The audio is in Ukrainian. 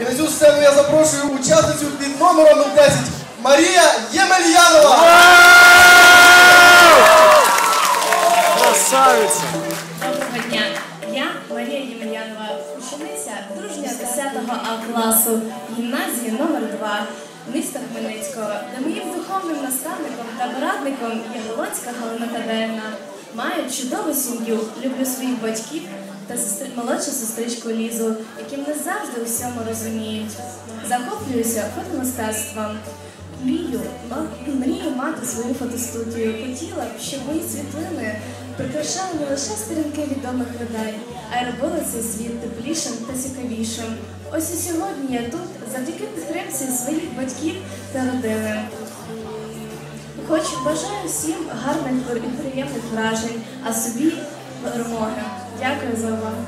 На цю сцену я запрошую учасницю під номером 10 Марія Ємельянова. Красавиця! Доброго дня. Я Марія Ємельянова, учениця дружня 10 А класу гімназії номер 2 міста Хмельницького, де моїм духовним наставником та порадником є Володська Галина Тадеївна. Маю чудову сім'ю, люблю своїх батьків та сестри, молодшу сестричку Лізу, які мене завжди у всьому розуміють. Захоплююся фотомистецтвом. Мрію, мрію мати свою фотостудію. Хотіла б, щоб мої світлини прикрашали не лише сторінки відомих людей, а й робили цей світ теплішим та цікавішим. Ось і сьогодні я тут завдяки підтримці своїх батьків та родини. Хоч бажаю всім гарних і приємних вражень, а собі перемоги. Дякую за увагу.